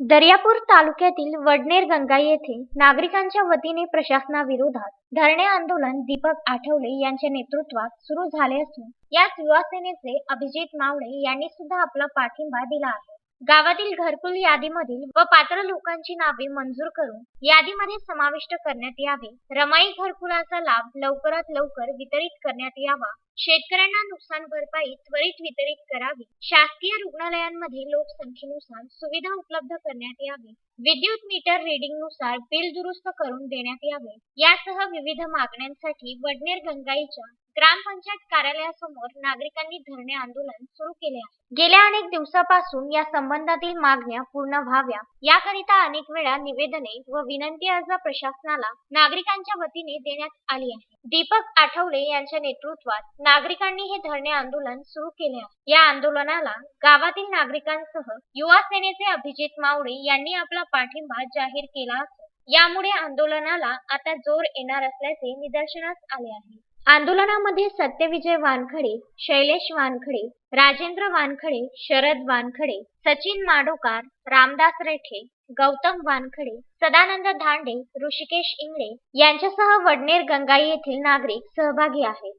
दर्यापूर तालुक्यातील वडनेर गंगा येथे नागरिकांच्या वतीने प्रशासनाविरोधात धरणे आंदोलन दीपक आठवले यांच्या नेतृत्वात सुरू झाले असून यात युवासेनेचे अभिजित मावळे यांनी सुद्धा आपला पाठिंबा दिला आहे. गावातील घरकुल यादीमधील व पात्र लोकांची नावे मंजूर करून यादीमध्ये समाविष्ट करण्यात यावे. रमाई घरकुलाचा लाभ लवकरात लवकर वितरित करण्यात यावा. शेतकऱ्यांना नुकसान भरपाई त्वरित वितरित करावी. शासकीय रुग्णालयांमध्ये लोकसंख्येनुसार सुविधा उपलब्ध करण्यात यावी. विद्युत मीटर रीडिंगनुसार बिल दुरुस्त करून देण्यात यावे. यासह विविध मागण्यांसाठी वडनेर गंगाईच्या ग्रामपंचायत कार्यालयासमोर नागरिकांनी धरणे आंदोलन सुरू केले आहे. गेल्या अनेक दिवसापासून या संबंधातील मागण्या पूर्ण व्हाव्या. याकरिता अनेक वेळा निवेदने व विनंती अर्ज प्रशासनाला नागरिकांच्या वतीने देण्यात आली आहे. दीपक आठवले यांच्या नेतृत्वात नागरिकांनी हे धरणे आंदोलन सुरू केले आहे. या आंदोलनाला गावातील नागरिकांसह युवा सेनेचे अभिजित मावळे यांनी आपला पाठिंबा जाहीर केला असून यामुळे आंदोलनाला आता जोर येणार असल्याचे निदर्शनास आले आहे. आंदोलनामध्ये सत्यविजय वानखडे शैलेश वानखडे राजेंद्र वानखडे शरद वानखडे सचिन माडोकार रामदास रेठे गौतम वानखडे सदानंद धांडे ऋषिकेश इंगळे यांच्यासह वडनेर गंगाई येथील नागरिक सहभागी आहेत.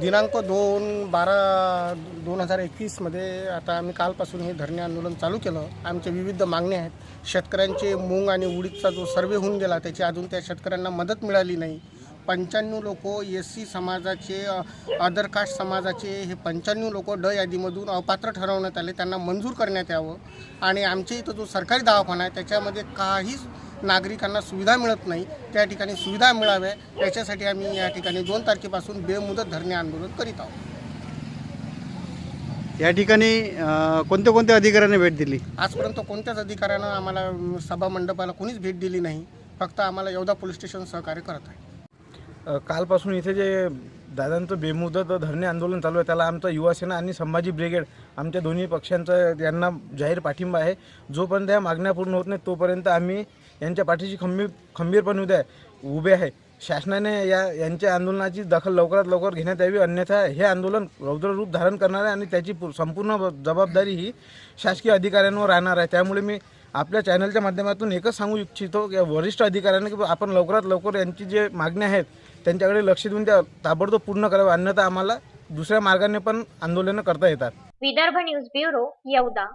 दिनांक दोन बारा दोन हजार एकवीसमध्ये आता आम्ही कालपासून हे धरणे आंदोलन चालू केलं. आमच्या विविध मागण्या आहेत. शेतकऱ्यांचे मूंग आणि उडीदचा जो सर्वे होऊन गेला त्याची अजून त्या शेतकऱ्यांना मदत मिळाली नाही. पंच्याण्णव लोक एस सी समाजाचे अदर कास्ट समाजाचे हे पंच्याण्णव लोक ड यादीमधून अपात्र ठरवण्यात आले. त्यांना मंजूर करण्यात यावं. आणि आमच्या इथं जो सरकारी दवाखाना आहे त्याच्यामध्ये काहीच नागरिकांना सुविधा मिळत नाही. त्या ठिकाणी सुविधा मिळाव्या याच्यासाठी आम्ही या ठिकाणी दोन तारखेपासून बेमुदत धरणे आंदोलन करीत आहोत. या ठिकाणी कोणत्या कोणत्या अधिकाऱ्यांनी भेट दिली? आजपर्यंत कोणत्याच अधिकाऱ्यानं आम्हाला सभा मंडपाला कोणीच भेट दिली नाही. फक्त आम्हाला एवढा पोलीस स्टेशन सहकार्य करत आहे. कालपासून इथे जे दादांचं बेमुदत धरणे आंदोलन चालू आहे त्याला आमचा युवासेना आणि संभाजी ब्रिगेड आमच्या दोन्ही पक्षांचा यांना जाहीर पाठिंबा आहे. जोपर्यंत या मागण्या पूर्ण होत नाही तोपर्यंत आम्ही यांच्या पाठीशी खंबीर खंबीरपणे उद्या उभे आहे. शासनाने या यांच्या आंदोलनाची दखल लवकरात लवकर घेण्यात यावी अन्यथा हे आंदोलन रौद्र रूप धारण करणार आहे आणि त्याची संपूर्ण जबाबदारी ही शासकीय अधिकाऱ्यांवर राहणार आहे. त्यामुळे मी आपल्या चॅनलच्या माध्यमातून एकच सांगू इच्छितो की वरिष्ठ अधिकाऱ्यांना की आपण लवकरात लवकर यांची जे मागण्या आहेत त्यांच्याकडे लक्ष देऊन त्या ताबडतोब पूर्ण कराव्या अन्यथा आम्हाला दुसऱ्या मार्गाने पण आंदोलनं करता येतात. Vidarbha news bureau Yevda.